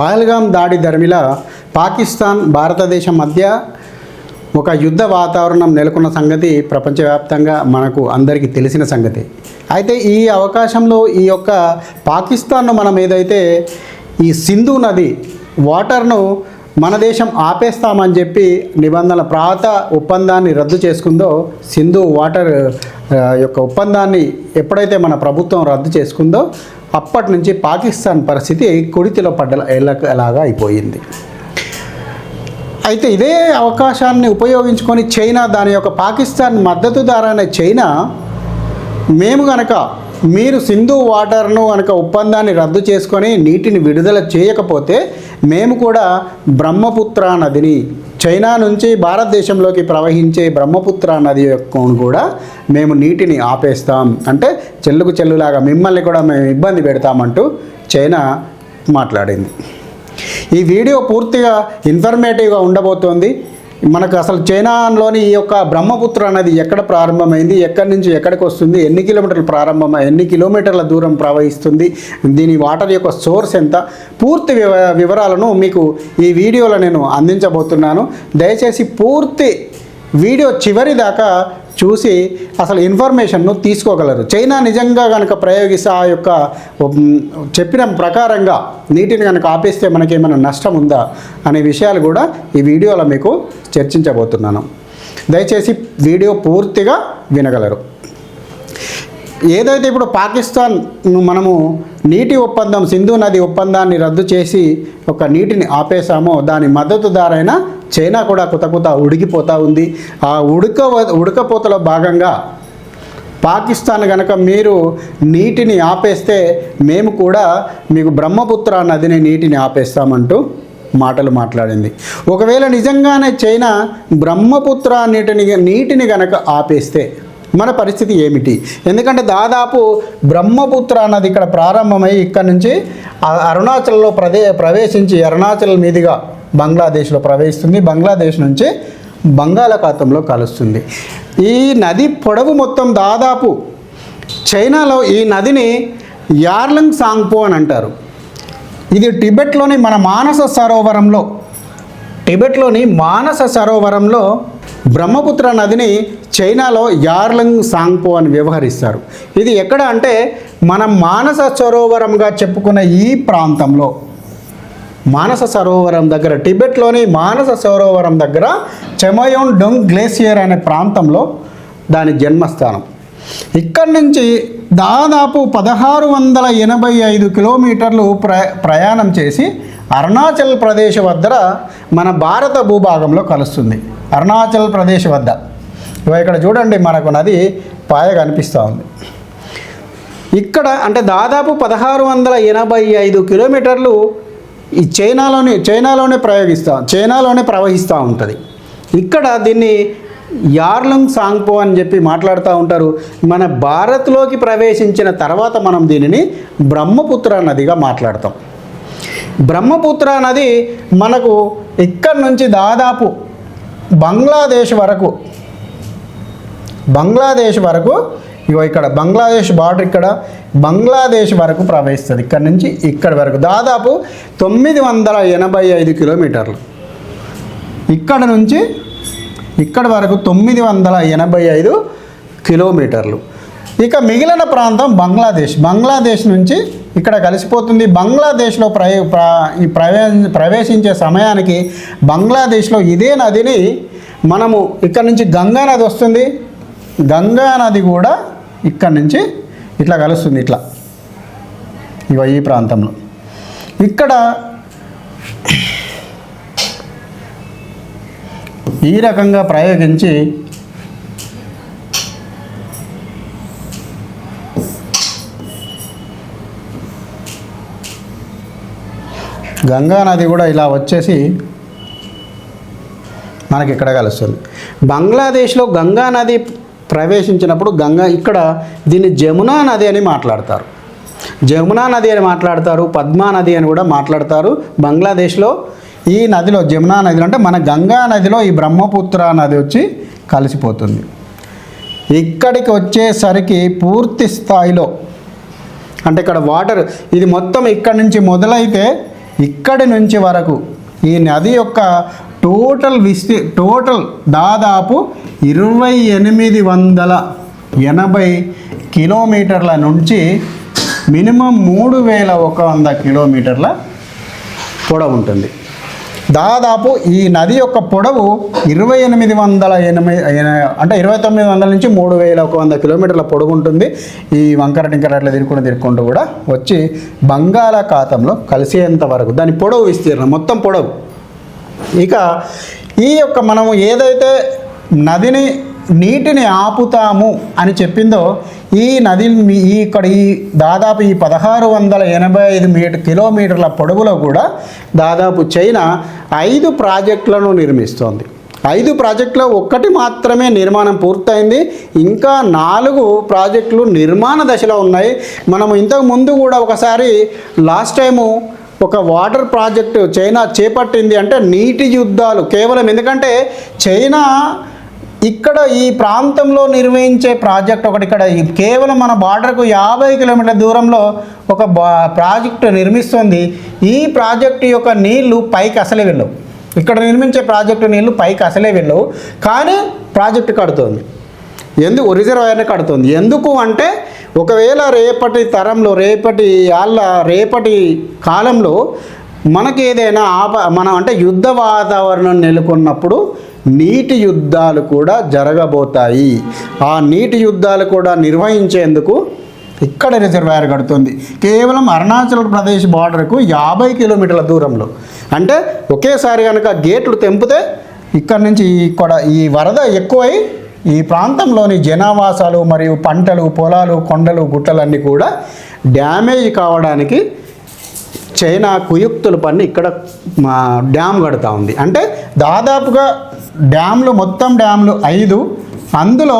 పహల్గాం దాడి ధర్మిల పాకిస్తాన్ భారతదేశం మధ్య ఒక యుద్ధ వాతావరణం నెలకొన్న సంగతి ప్రపంచవ్యాప్తంగా మనకు అందరికీ తెలిసిన సంగతి. అయితే ఈ అవకాశంలో ఈ యొక్క పాకిస్తాన్ను మనం ఏదైతే ఈ సింధు నది వాటర్ను మన దేశం ఆపేస్తామని చెప్పి నిబంధనల ప్రాత ఒప్పందాన్ని రద్దు చేసుకుందో సింధు వాటర్ యొక్క ఒప్పందాన్ని ఎప్పుడైతే మన ప్రభుత్వం రద్దు చేసుకుందో అప్పటి నుంచి పాకిస్తాన్ పరిస్థితి కుడితిలో పడ్డ ఎలాగా అయిపోయింది అయితే ఇదే అవకాశాన్ని ఉపయోగించుకొని చైనా దాని యొక్క పాకిస్తాన్ మద్దతుదారైన చైనా మేము గనక మీరు సింధు వాటర్ను కనుక ఒప్పందాన్ని రద్దు చేసుకొని నీటిని విడుదల చేయకపోతే మేము కూడా బ్రహ్మపుత్ర నదిని చైనా నుంచి భారతదేశంలోకి ప్రవహించే బ్రహ్మపుత్ర నది యొక్క కూడా మేము నీటిని ఆపేస్తాం. అంటే చెల్లుకు చెల్లులాగా మిమ్మల్ని కూడా మేము ఇబ్బంది పెడతామంటూ చైనా మాట్లాడింది. ఈ వీడియో పూర్తిగా ఇన్ఫర్మేటివ్గా ఉండబోతోంది. మనకు అసలు చైనాలోని ఈ యొక్క బ్రహ్మపుత్ర అనేది ఎక్కడ ప్రారంభమైంది? ఎక్కడి నుంచి ఎక్కడికి వస్తుంది? ఎన్ని కిలోమీటర్లు ప్రారంభమై? ఎన్ని కిలోమీటర్ల దూరం ప్రవహిస్తుంది? దీని వాటర్ యొక్క సోర్స్ ఎంత? పూర్తి వివ వివరాలను మీకు ఈ వీడియోలో నేను అందించబోతున్నాను. దయచేసి పూర్తి వీడియో చివరి దాకా చూసి అసలు ఇన్ఫర్మేషన్ను తీసుకోగలరు. చైనా నిజంగా కనుక ప్రయోగిస్తే ఆ యొక్క చెప్పిన ప్రకారంగా నీటిని కనుక ఆపేస్తే మనకేమైనా నష్టం ఉందా అనే విషయాలు కూడా ఈ వీడియోలో మీకు చర్చించబోతున్నాను. దయచేసి వీడియో పూర్తిగా వినగలరు. ఏదైతే ఇప్పుడు పాకిస్తాన్ మనము నీటి ఒప్పందం సింధు నది ఒప్పందాన్ని రద్దు చేసి ఒక నీటిని ఆపేశామో దాని మద్దతుదారైన చైనా కూడా కుత కొత్త ఉడికిపోతూ ఉంది. ఆ ఉడక ఉడకపోతలో భాగంగా పాకిస్తాన్ కనుక మీరు నీటిని ఆపేస్తే మేము కూడా మీకు బ్రహ్మపుత్ర నదిని నీటిని ఆపేస్తామంటూ మాటలు మాట్లాడింది. ఒకవేళ నిజంగానే చైనా బ్రహ్మపుత్ర నీటిని నీటిని గనక ఆపేస్తే మన పరిస్థితి ఏమిటి? ఎందుకంటే దాదాపు బ్రహ్మపుత్ర నది ఇక్కడ ప్రారంభమై ఇక్కడ నుంచి అరుణాచల్లో ప్రదే ప్రవేశించి అరుణాచల్ మీదుగా బంగ్లాదేశ్లో ప్రవేశిస్తుంది బంగ్లాదేశ్ నుంచి బంగాళాఖాతంలో కలుస్తుంది. ఈ నది పొడవు మొత్తం దాదాపు చైనాలో ఈ నదిని యార్లంగ్ సాంగ్పో అని అంటారు. ఇది టిబెట్లోని మన మానస సరోవరంలో టిబెట్లోని మానస సరోవరంలో బ్రహ్మపుత్ర నదిని చైనాలో యార్లంగ్ సాంగ్పో అని వ్యవహరిస్తారు. ఇది ఎక్కడ అంటే మనం మానస సరోవరంగా చెప్పుకున్న ఈ ప్రాంతంలో. మానస సరోవరం దగ్గర టిబెట్లోని మానస సరోవరం దగ్గర చెమయోన్ డొంగ్ గ్లేసియర్ అనే ప్రాంతంలో దాని జన్మస్థానం. ఇక్కడి నుంచి దాదాపు పదహారు వందల ఎనభై ఐదు కిలోమీటర్లు ప్ర ప్రయాణం చేసి అరుణాచల్ ప్రదేశ్ వద్ద మన భారత భూభాగంలో కలుస్తుంది. అరుణాచల్ ప్రదేశ్ వద్ద. ఇక్కడ చూడండి మనకు నది పాయ కనిపిస్తూ ఉంది. ఇక్కడ అంటే దాదాపు పదహారు వందల ఎనభై ఐదు కిలోమీటర్లు ఈ చైనాలోనే చైనాలోనే ప్రయోగిస్తాం చైనాలోనే ప్రవహిస్తూ ఉంటుంది. ఇక్కడ దీన్ని యార్లంగ్ సాంగ్పో అని చెప్పి మాట్లాడుతూ ఉంటారు. మన భారత్లోకి ప్రవేశించిన తర్వాత మనం దీనిని బ్రహ్మపుత్ర నదిగా మాట్లాడతాం. బ్రహ్మపుత్ర నది మనకు ఇక్కడి నుంచి దాదాపు బంగ్లాదేశ్ వరకు బంగ్లాదేశ్ వరకు ఇగో ఇక్కడ బంగ్లాదేశ్ బార్డర్ ఇక్కడ బంగ్లాదేశ్ వరకు ప్రవహిస్తుంది. ఇక్కడ నుంచి ఇక్కడ వరకు. దాదాపు తొమ్మిది వందల ఎనభై ఐదు కిలోమీటర్లు. ఇక్కడ నుంచి ఇక్కడ వరకు తొమ్మిది వందల ఎనభై ఐదు కిలోమీటర్లు. ఇక మిగిలిన ప్రాంతం బంగ్లాదేశ్. బంగ్లాదేశ్ నుంచి ఇక్కడ కలిసిపోతుంది. బంగ్లాదేశ్లో ప్రవే ప్ర- ఈ ప్రవే ప్రవేశించే సమయానికి బంగ్లాదేశ్లో ఇదే నదిని మనము ఇక్కడ నుంచి గంగా నది వస్తుంది. గంగా నది కూడా ఇక్కడ నుంచి ఇట్లా కలుస్తుంది ఇట్లా. ఇవ ఈ ప్రాంతంలో. ఇక్కడ ఈ రకంగా ప్రయోగించి గంగా నది కూడా ఇలా వచ్చేసి మనకి ఇక్కడ కలుస్తుంది. బంగ్లాదేశ్లో గంగా నది ప్రవేశించినప్పుడు గంగా ఇక్కడ దీన్ని జమునా నది అని మాట్లాడతారు. జమునా నది అని మాట్లాడతారు పద్మా నది అని కూడా మాట్లాడతారు. బంగ్లాదేశ్లో ఈ నదిలో జమునా నదిలో అంటే మన గంగా నదిలో ఈ బ్రహ్మపుత్ర నది వచ్చి కలిసిపోతుంది. ఇక్కడికి వచ్చేసరికి పూర్తి స్థాయిలో అంటే ఇక్కడ వాటర్ ఇది మొత్తం ఇక్కడ నుంచి మొదలైతే ఇక్కడి నుంచి వరకు ఈ నది యొక్క టోటల్ విస్తీ టోటల్ దాదాపు ఇరవై ఎనిమిది వందల ఎనభై కిలోమీటర్ల నుంచి మినిమం మూడు వేల ఒక వంద కిలోమీటర్ల పొడవు ఉంటుంది. దాదాపు ఈ నది యొక్క పొడవు ఇరవై ఎనిమిది వందల ఎనిమిది అంటే ఇరవై తొమ్మిది వందల నుంచి మూడు వేల ఒక వంద కిలోమీటర్ల పొడవు ఉంటుంది. ఈ వంకర టింకర అట్లా తిరుక్కుంటూ తిరుక్కుంటూ కూడా వచ్చి బంగాళాఖాతంలో కలిసేంత వరకు దాని పొడవు విస్తీర్ణం మొత్తం పొడవు. ఇక ఈ యొక్క మనము ఏదైతే నదిని నీటిని ఆపుతాము అని చెప్పిందో ఈ నది ఇక్కడ ఈ దాదాపు ఈ పదహారు వందల ఎనభై ఐదు మీటర్ కిలోమీటర్ల పొడవులో కూడా దాదాపు చైనా ఐదు ప్రాజెక్టులను నిర్మిస్తోంది. ఐదు ప్రాజెక్టులో ఒక్కటి మాత్రమే నిర్మాణం పూర్తయింది. ఇంకా నాలుగు ప్రాజెక్టులు నిర్మాణ దశలో ఉన్నాయి. మనం ఇంతకు ముందు కూడా ఒకసారి లాస్ట్ టైము ఒక వాటర్ ప్రాజెక్టు చైనా చేపట్టింది అంటే నీటి యుద్ధాలు కేవలం ఎందుకంటే చైనా ఇక్కడ ఈ ప్రాంతంలో నిర్వహించే ప్రాజెక్ట్ ఒకటి ఇక్కడ కేవలం మన బార్డర్కు యాభై కిలోమీటర్ల దూరంలో ఒక బా ప్రాజెక్టు నిర్మిస్తుంది. ఈ ప్రాజెక్టు యొక్క నీళ్ళు పైకి అసలే వెళ్ళవు. ఇక్కడ నిర్మించే ప్రాజెక్టు నీళ్ళు పైకి అసలే వెళ్ళవు. కానీ ప్రాజెక్టు కడుతోంది. ఎందుకు? రిజర్వాయర్ని కడుతుంది. ఎందుకు అంటే ఒకవేళ రేపటి తరంలో రేపటి వాళ్ళ రేపటి కాలంలో మనకి ఏదైనా ఆప మనం అంటే యుద్ధ వాతావరణం నెలకొన్నప్పుడు నీటి యుద్ధాలు కూడా జరగబోతాయి. ఆ నీటి యుద్ధాలు కూడా నిర్వహించేందుకు ఇక్కడ రిజర్వాయర్ కడుతుంది. కేవలం అరుణాచల్ ప్రదేశ్ బార్డర్కు యాభై కిలోమీటర్ల దూరంలో. అంటే ఒకేసారి కనుక గేట్లు తెంపితే ఇక్కడ నుంచి ఇక్కడ ఈ వరద ఎక్కువై ఈ ప్రాంతంలోని జనావాసాలు మరియు పంటలు పొలాలు కొండలు గుట్టలన్నీ కూడా డ్యామేజ్ కావడానికి చైనా కుయుక్తులు పని ఇక్కడ డ్యామ్ కడతా ఉంది. అంటే దాదాపుగా డ్యామ్లు మొత్తం డ్యామ్లు ఐదు. అందులో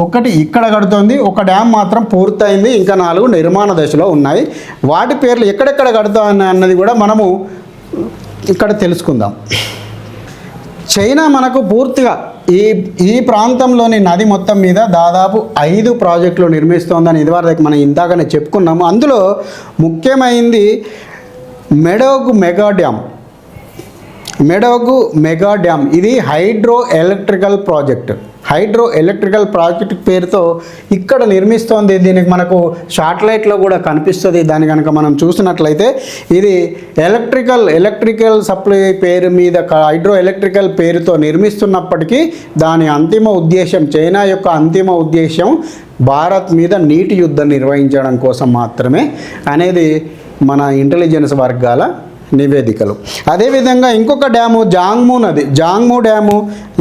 ఒకటి ఇక్కడ కడుతుంది ఒక డ్యామ్ మాత్రం పూర్తయింది ఇంకా నాలుగు నిర్మాణ దశలో ఉన్నాయి. వాటి పేర్లు ఎక్కడెక్కడ కడతా అన్నది కూడా మనము ఇక్కడ తెలుసుకుందాం. చైనా మనకు పూర్తిగా ఈ ఈ ప్రాంతంలోని నది మొత్తం మీద దాదాపు ఐదు ప్రాజెక్టులు నిర్మిస్తోందని ఇదివరకు మనం ఇందాకనే చెప్పుకున్నాము. అందులో ముఖ్యమైనది Medog mega dam Medog mega dam. ఇది hydro electrical project. Hydro electrical project పేరుతో ఇక్కడ నిర్మిస్తోంది. దీనికి మనకు షార్ట్లైట్లో కూడా కనిపిస్తుంది. దాని కనుక మనం చూసినట్లయితే ఇది ఎలక్ట్రికల్ ఎలక్ట్రికల్ సప్లై పేరు మీద హైడ్రో ఎలక్ట్రికల్ పేరుతో నిర్మిస్తున్నప్పటికీ దాని అంతిమ ఉద్దేశం చైనా యొక్క అంతిమ ఉద్దేశం భారత్ మీద నీటి యుద్ధం నిర్వహించడం కోసం మాత్రమే అనేది మన ఇంటెలిజెన్స్ వర్గాల నివేదికలు. అదేవిధంగా ఇంకొక డ్యాము జాంగ్మూ నది. జాంగ్మూ డ్యాము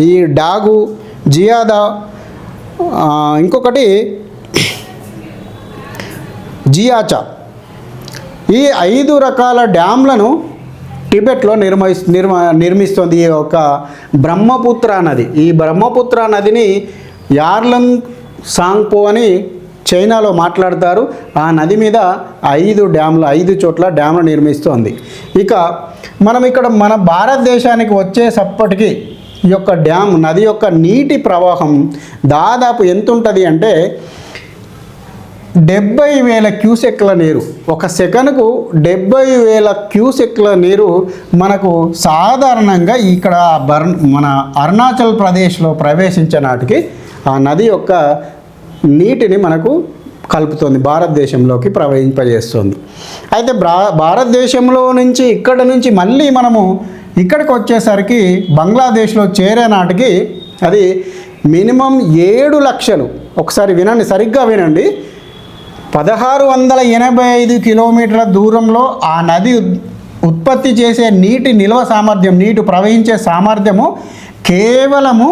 ఈ డాగు జియాదా ఇంకొకటి జియాచా. ఈ ఐదు రకాల డ్యామ్లను టిబెట్లో నిర్మహి నిర్మ నిర్మిస్తుంది ఈ యొక్క బ్రహ్మపుత్ర నది. ఈ బ్రహ్మపుత్ర నదిని యార్లంగ్ సాంగ్పో అని చైనాలో మాట్లాడతారు. ఆ నది మీద ఐదు డ్యామ్లు ఐదు చోట్ల డ్యామ్లు నిర్మిస్తోంది. ఇక మనం ఇక్కడ మన భారతదేశానికి వచ్చేసప్పటికి ఈ యొక్క డ్యామ్ నది యొక్క నీటి ప్రవాహం దాదాపు ఎంత ఉంటుంది అంటే డెబ్బై వేల క్యూసెక్ల నీరు. ఒక సెకనుకు డెబ్బై వేల క్యూసెక్ల నీరు మనకు సాధారణంగా ఇక్కడ బర్ మన అరుణాచల్ ప్రదేశ్లో ప్రవేశించే నాటికి ఆ నది యొక్క నీటిని మనకు కలుపుతుంది భారతదేశంలోకి ప్రవహింపజేస్తుంది. అయితే బ్రా భారతదేశంలో నుంచి ఇక్కడ నుంచి మళ్ళీ మనము ఇక్కడికి వచ్చేసరికి బంగ్లాదేశ్లో చేరే నాటికి అది మినిమం ఏడు లక్షలు. ఒకసారి వినండి సరిగ్గా వినండి. పదహారు వందల ఎనభై ఐదు కిలోమీటర్ల దూరంలో ఆ నది ఉత్పత్తి చేసే నీటి నిల్వ సామర్థ్యం నీటి ప్రవహించే సామర్థ్యము కేవలము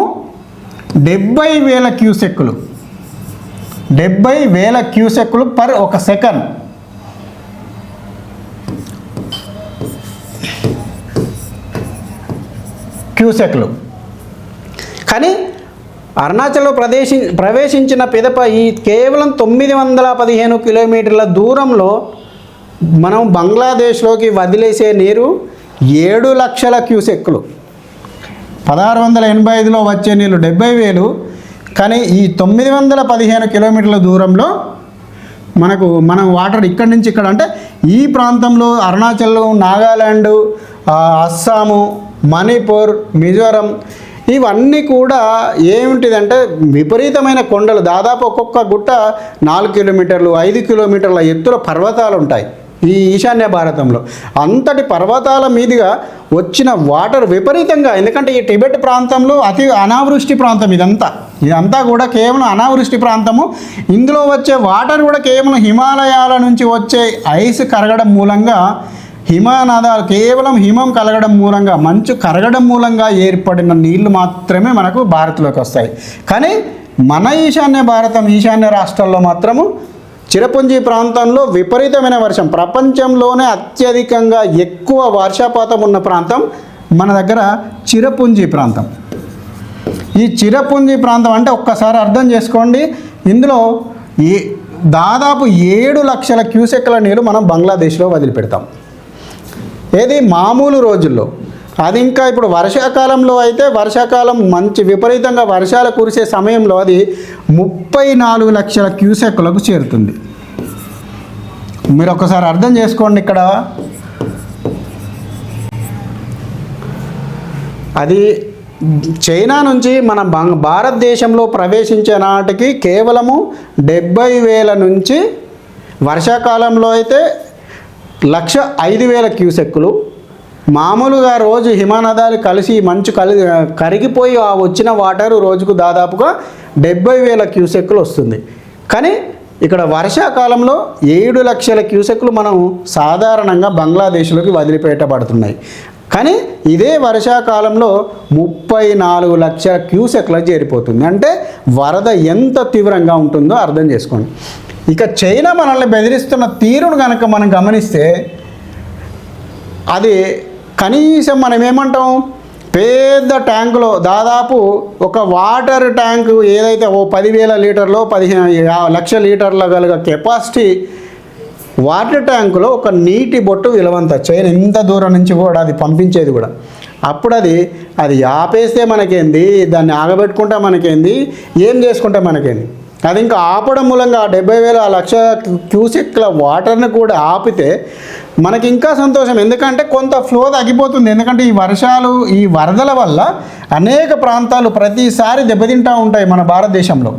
డెబ్బై వేల క్యూసెక్కులు. డెబ్బై వేల క్యూసెక్లు పర్ ఒక సెకండ్. క్యూసెక్లు. కానీ అరుణాచల్లో ప్రదేశి ప్రవేశించిన పిదప ఈ కేవలం తొమ్మిది వందల పదిహేను కిలోమీటర్ల దూరంలో మనం బంగ్లాదేశ్లోకి వదిలేసే నీరు ఏడు లక్షల క్యూసెక్లు పదహారు వందల ఎనభై ఐదులో వచ్చే నీళ్ళు డెబ్బై వేలు కానీ ఈ తొమ్మిది వందల పదిహేను కిలోమీటర్ల దూరంలో మనకు మనం వాటర్ ఇక్కడి నుంచి ఇక్కడ అంటే ఈ ప్రాంతంలో అరుణాచల్ నాగాలాండ్ అస్సాము మణిపూర్ మిజోరం ఇవన్నీ కూడా ఏమిటిదంటే విపరీతమైన కొండలు. దాదాపు ఒక్కొక్క గుట్ట నాలుగు కిలోమీటర్లు ఐదు కిలోమీటర్ల ఎత్తుల పర్వతాలు ఉంటాయి. ఈ ఈశాన్య భారతంలో. అంతటి పర్వతాల మీదుగా వచ్చిన వాటర్ విపరీతంగా ఎందుకంటే ఈ టిబెట్ ప్రాంతంలో అతి అనావృష్టి ప్రాంతం ఇదంతా. ఇదంతా కూడా కేవలం అనావృష్టి ప్రాంతము. ఇందులో వచ్చే వాటర్ కూడా కేవలం హిమాలయాల నుంచి వచ్చే ఐస్ కరగడం మూలంగా హిమనదాలు కేవలం హిమం కలగడం మూలంగా మంచు కరగడం మూలంగా ఏర్పడిన నీళ్ళు మాత్రమే మనకు భారత్లోకి వస్తాయి. కానీ మన ఈశాన్య భారతం ఈశాన్య రాష్ట్రాల్లో మాత్రము చిరపుంజి ప్రాంతంలో విపరీతమైన వర్షం. ప్రపంచంలోనే అత్యధికంగా ఎక్కువ వర్షపాతం ఉన్న ప్రాంతం మన దగ్గర చిరపుంజి ప్రాంతం. ఈ చిరపుంజి ప్రాంతం అంటే ఒక్కసారి అర్థం చేసుకోండి. ఇందులో ఏ దాదాపు ఏడు లక్షల క్యూసెక్ల నీరు మనం బంగ్లాదేశ్లో వదిలిపెడతాం. ఏది? మామూలు రోజుల్లో. అది ఇంకా ఇప్పుడు వర్షాకాలంలో అయితే వర్షాకాలం మంచి విపరీతంగా వర్షాలు కురిసే సమయంలో అది ముప్పై నాలుగు లక్షల క్యూసెక్లకు చేరుతుంది. మీరు ఒకసారి అర్థం చేసుకోండి ఇక్కడ. అది చైనా నుంచి మన భారతదేశంలో ప్రవేశించే నాటికి కేవలము డెబ్బై వేల నుంచి వర్షాకాలంలో అయితే లక్ష ఐదు వేల క్యూసెక్కులు మామూలుగా రోజు హిమానదాలు కలిసి మంచు కలి కరిగిపోయి ఆ వచ్చిన వాటర్ రోజుకు దాదాపుగా డెబ్బై వేల క్యూసెక్కులు వస్తుంది. కానీ ఇక్కడ వర్షాకాలంలో ఏడు లక్షల క్యూసెక్లు మనం సాధారణంగా బంగ్లాదేశ్లోకి వదిలిపెట్టబడుతున్నాయి. కానీ ఇదే వర్షాకాలంలో ముప్పై నాలుగు లక్షల క్యూసెక్ల చేరిపోతుంది. అంటే వరద ఎంత తీవ్రంగా ఉంటుందో అర్థం చేసుకోండి. ఇక చైనా మనల్ని బెదిరిస్తున్న తీరును కనుక మనం గమనిస్తే అది కనీసం మనం ఏమంటాం పెద్ద ట్యాంకులో దాదాపు ఒక వాటర్ ట్యాంకు ఏదైతే ఓ పదివేల లీటర్లో పదిహేను లక్ష లీటర్ల గల కెపాసిటీ వాటర్ ట్యాంకులో ఒక నీటి బొట్టు విలువంత చైన్ ఇంత దూరం నుంచి కూడా అది పంపించేది కూడా. అప్పుడు అది అది ఆపేస్తే మనకేంది? దాన్ని ఆగబెట్టుకుంటే మనకేంది? ఏం చేసుకుంటే మనకేంది? అది ఇంకా ఆపడం మూలంగా డెబ్బై వేల లక్ష క్యూసెక్ల వాటర్ని కూడా ఆపితే మనకి ఇంకా సంతోషం. ఎందుకంటే కొంత ఫ్లో తగ్గిపోతుంది. ఎందుకంటే ఈ వర్షాలు ఈ వరదల వల్ల అనేక ప్రాంతాలు ప్రతిసారి దెబ్బతింటూ ఉంటాయి మన భారతదేశంలో.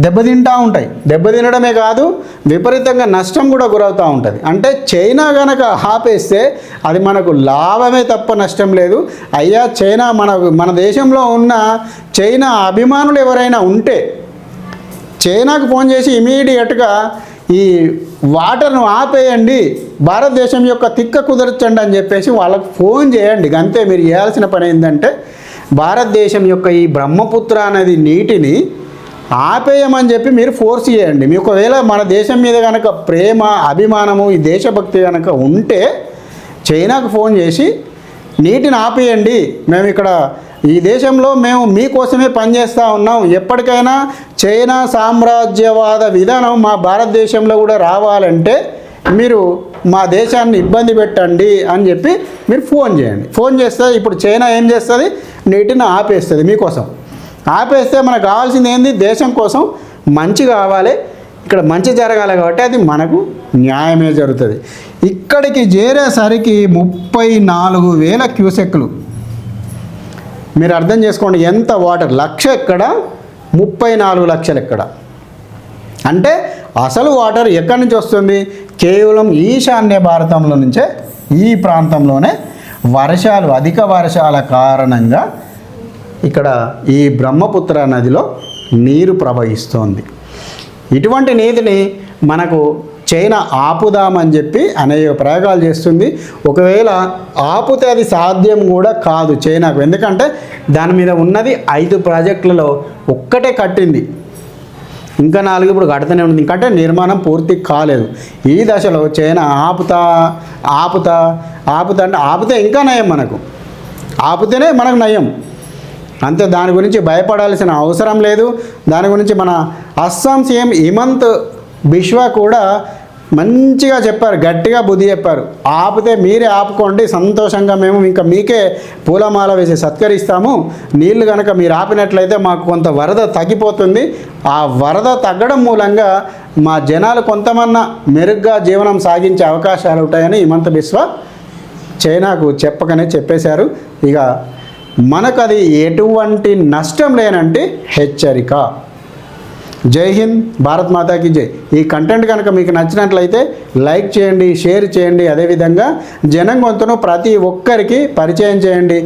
దెబ్బతింటూ ఉంటాయి. దెబ్బతినడమే కాదు విపరీతంగా నష్టం కూడా గురవుతూ ఉంటుంది. అంటే చైనా కనుక ఆపేస్తే అది మనకు లాభమే తప్ప నష్టం లేదు. అయ్యా చైనా మన మన దేశంలో ఉన్న చైనా అభిమానులు ఎవరైనా ఉంటే చైనాకు ఫోన్ చేసి ఇమీడియట్గా ఈ వాటర్ను ఆపేయండి భారతదేశం యొక్క తిక్క కుదరచండి అని చెప్పేసి వాళ్ళకు ఫోన్ చేయండి. అంతే మీరు చేయాల్సిన పని ఏంటంటే భారతదేశం యొక్క ఈ బ్రహ్మపుత్ర అనేది నీటిని ఆపేయమని చెప్పి మీరు ఫోర్స్ చేయండి. మీ ఒకవేళ మన దేశం మీద కనుక ప్రేమ అభిమానము ఈ దేశభక్తి కనుక ఉంటే చైనాకు ఫోన్ చేసి నీటిని ఆపేయండి. మేము ఇక్కడ ఈ దేశంలో మేము మీకోసమే పనిచేస్తూ ఉన్నాం. ఎప్పటికైనా చైనా సామ్రాజ్యవాద విధానం మా భారతదేశంలో కూడా రావాలంటే మీరు మా దేశాన్ని ఇబ్బంది పెట్టండి అని చెప్పి మీరు ఫోన్ చేయండి. ఫోన్ చేస్తే ఇప్పుడు చైనా ఏం చేస్తుంది? నీటిని ఆపేస్తుంది మీకోసం. ఆపేస్తే మనకు కావాల్సింది ఏంది? దేశం కోసం మంచి కావాలి. ఇక్కడ మంచి జరగాలి కాబట్టి అది మనకు న్యాయమే జరుగుతుంది. ఇక్కడికి చేరేసరికి ముప్పై నాలుగు వేల క్యూసెక్లు మీరు అర్థం చేసుకోండి ఎంత వాటర్? లక్ష ఎక్కడ? ముప్పై నాలుగు లక్షలు ఎక్కడ? అంటే అసలు వాటర్ ఎక్కడి నుంచి వస్తుంది? కేవలం ఈశాన్య భారతంలో నుంచే ఈ ప్రాంతంలోనే వర్షాలు అధిక వర్షాల కారణంగా ఇక్కడ ఈ బ్రహ్మపుత్ర నదిలో నీరు ప్రవహిస్తోంది. ఇటువంటి నీటిని మనకు చైనా ఆపుదామని చెప్పి అనేక ప్రయోగాలు చేస్తుంది. ఒకవేళ ఆపితే అది సాధ్యం కూడా కాదు చైనాకు. ఎందుకంటే దాని మీద ఉన్నది ఐదు ప్రాజెక్టులలో ఒక్కటే కట్టింది. ఇంకా నాలుగు ఇప్పుడు కడుతూనే ఉంది. ఇంకంటే నిర్మాణం పూర్తి కాలేదు. ఈ దశలో చైనా ఆపుతా ఆపుతా ఆపుతా అంటే ఆపితే ఇంకా నయం మనకు. ఆపితేనే మనకు నయం. అంతే దాని గురించి భయపడాల్సిన అవసరం లేదు. దాని గురించి మన అస్సాం సీఎం హిమంత్ బిశ్వా కూడా మంచిగా చెప్పారు గట్టిగా బుద్ధి చెప్పారు. ఆపితే మీరే ఆపుకోండి సంతోషంగా మేము ఇంకా మీకే పూలమాల వేసి సత్కరిస్తాము. నీళ్ళు కనుక మీరు ఆపినట్లయితే మాకు కొంత వరద తగ్గిపోతుంది. ఆ వరద తగ్గడం మూలంగా మా జనాలు కొంతమన్నా మెరుగ్గా జీవనం సాగించే అవకాశాలు ఉంటాయని హిమంత బిశ్వ చైనాకు చెప్పకనే చెప్పేశారు. ఇక మనకు అది ఎటువంటి నష్టం లేనంటే హెచ్చరిక. జై హింద్ భారత్ మాతాకి జై. ఈ కంటెంట్ కనుక మీకు నచ్చినట్లయితే లైక్ చేయండి షేర్ చేయండి. అదేవిధంగా జనం గొంతును ప్రతి ఒక్కరికి పరిచయం చేయండి.